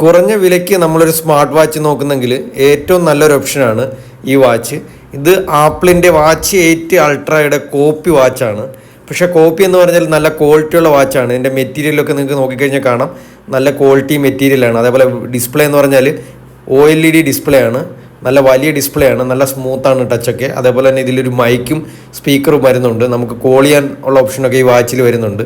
കുറഞ്ഞ വിലയ്ക്ക് നമ്മളൊരു സ്മാർട്ട് വാച്ച് നോക്കുന്നെങ്കിൽ ഏറ്റവും നല്ലൊരു ഓപ്ഷനാണ് ഈ വാച്ച്. ഇത് ആപ്പിളിന്റെ വാച്ച് എയ്റ്റ് അൾട്രയുടെ കോപ്പി വാച്ചാണ്. പക്ഷേ കോപ്പി എന്ന് പറഞ്ഞാൽ നല്ല ക്വാളിറ്റിയുള്ള വാച്ചാണ്. ഇതിന്റെ മെറ്റീരിയലൊക്കെ നിങ്ങൾക്ക് നോക്കിക്കഴിഞ്ഞാൽ കാണാം. നല്ല ക്വാളിറ്റി മെറ്റീരിയലാണ് അതേപോലെ ഡിസ്പ്ലേ എന്ന് പറഞ്ഞാൽ O L E D display ആണ്. നല്ല വലിയ ഡിസ്പ്ലേ ആണ്. നല്ല സ്മൂത്താണ് ടച്ചൊക്കെ അതേപോലെ തന്നെ ഇതിലൊരു മൈക്കും സ്പീക്കറും വരുന്നുണ്ട്. നമുക്ക് കോൾ ചെയ്യാൻ ഉള്ള ഓപ്ഷനൊക്കെ ഈ വാച്ചിൽ വരുന്നുണ്ട്.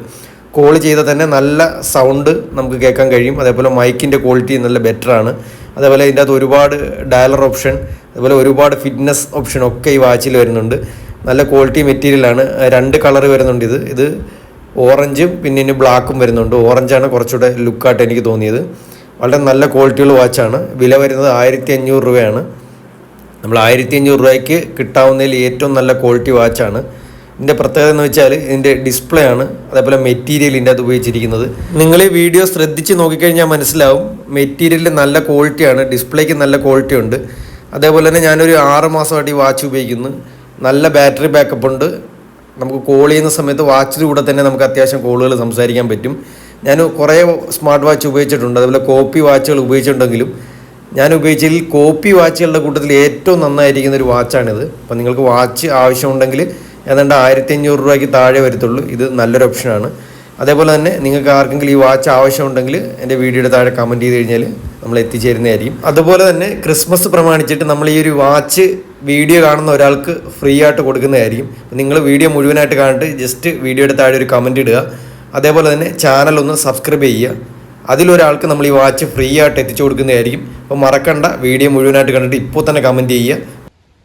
കോൾ ചെയ്താൽ തന്നെ നല്ല സൗണ്ട് നമുക്ക് കേൾക്കാൻ കഴിയും. അതേപോലെ മൈക്കിന്റെ ക്വാളിറ്റി നല്ല ബെറ്ററാണ് അതേപോലെ ഇതിന്റെ അകത്ത് ഒരുപാട് ഡയലർ ഓപ്ഷൻ അതുപോലെ ഒരുപാട് ഫിറ്റ്നസ് ഓപ്ഷൻ ഒക്കെ ഈ വാച്ചിൽ വരുന്നുണ്ട്. നല്ല ക്വാളിറ്റി മെറ്റീരിയലാണ് രണ്ട് കളർ വരുന്നുണ്ട് ഇത്. ഇത് ഓറഞ്ചും പിന്നെ ഇനി ബ്ലാക്കും വരുന്നുണ്ട്. ഓറഞ്ചാണ് കുറച്ചുകൂടെ ലുക്കായിട്ട് എനിക്ക് തോന്നിയത്. വളരെ നല്ല ക്വാളിറ്റിയുള്ള വാച്ചാണ് വില വരുന്നത് ആയിരത്തി അഞ്ഞൂറ് രൂപയാണ്. നമ്മൾ ആയിരത്തി അഞ്ഞൂറ് രൂപയ്ക്ക് കിട്ടാവുന്നതിൽ ഏറ്റവും നല്ല ക്വാളിറ്റി വാച്ചാണ് ഇതിന്റെ പ്രത്യേകത എന്ന് വെച്ചാൽ ഇതിന്റെ ഡിസ്പ്ലേ ആണ്. അതേപോലെ മെറ്റീരിയൽ ഇതിന്റെ അത് ഉപയോഗിച്ചിരിക്കുന്നത്. നിങ്ങൾ ഈ വീഡിയോ ശ്രദ്ധിച്ച് നോക്കിക്കഴിഞ്ഞാൽ മനസ്സിലാവും മെറ്റീരിയലിൽ നല്ല ക്വാളിറ്റിയാണ് ഡിസ്പ്ലേക്ക് നല്ല ക്വാളിറ്റി ഉണ്ട്. അതേപോലെ തന്നെ ഞാനൊരു ആറ് മാസമായിട്ട് ഈ വാച്ച് ഉപയോഗിക്കുന്നു. നല്ല ബാറ്ററി ബാക്കപ്പ് ഉണ്ട്. നമുക്ക് കോൾ ചെയ്യുന്ന സമയത്ത് വാച്ചിലൂടെ തന്നെ നമുക്ക് അത്യാവശ്യം കോളുകൾ സംസാരിക്കാൻ പറ്റും. ഞാൻ കുറേ സ്മാർട്ട് വാച്ച് ഉപയോഗിച്ചിട്ടുണ്ട്. അതേപോലെ കോപ്പി വാച്ചുകൾ ഉപയോഗിച്ചിട്ടുണ്ടെങ്കിലും ഞാൻ ഉപയോഗിച്ചതിൽ കോപ്പി വാച്ചുകളുടെ കൂട്ടത്തിൽ ഏറ്റവും നന്നായിരിക്കുന്ന ഒരു വാച്ചാണിത് അപ്പോൾ നിങ്ങൾക്ക് വാച്ച് ആവശ്യമുണ്ടെങ്കിൽ ഏതാണ്ട് ആയിരത്തി അഞ്ഞൂറ് രൂപയ്ക്ക് താഴെ വരത്തുള്ളൂ. ഇത് നല്ലൊരു ഓപ്ഷനാണ് അതേപോലെ തന്നെ നിങ്ങൾക്ക് ആർക്കെങ്കിലും ഈ വാച്ച് ആവശ്യമുണ്ടെങ്കിൽ എന്റെ വീഡിയോയുടെ താഴെ കമന്റ് ചെയ്ത് കഴിഞ്ഞാൽ നമ്മൾ എത്തിച്ചേരുന്നതായിരിക്കും. അതുപോലെ തന്നെ ക്രിസ്മസ് പ്രമാണിച്ചിട്ട് നമ്മൾ ഈ ഒരു വാച്ച് വീഡിയോ കാണുന്ന ഒരാൾക്ക് ഫ്രീ ആയിട്ട് കൊടുക്കുന്നതായിരിക്കും. നിങ്ങൾ വീഡിയോ മുഴുവനായിട്ട് കണ്ടിട്ട് ജസ്റ്റ് വീഡിയോയുടെ താഴെ ഒരു കമന്റ് ഇടുക. അതേപോലെ തന്നെ ചാനൽ ഒന്ന് സബ്സ്ക്രൈബ് ചെയ്യുക. അതിലൊരാൾക്ക് നമ്മൾ ഈ വാച്ച് ഫ്രീ ആയിട്ട് എത്തിച്ചു കൊടുക്കുന്നതായിരിക്കും. അപ്പോൾ മറക്കണ്ട. വീഡിയോ മുഴുവനായിട്ട് കണ്ടിട്ട് ഇപ്പോൾ തന്നെ കമന്റ് ചെയ്യുക.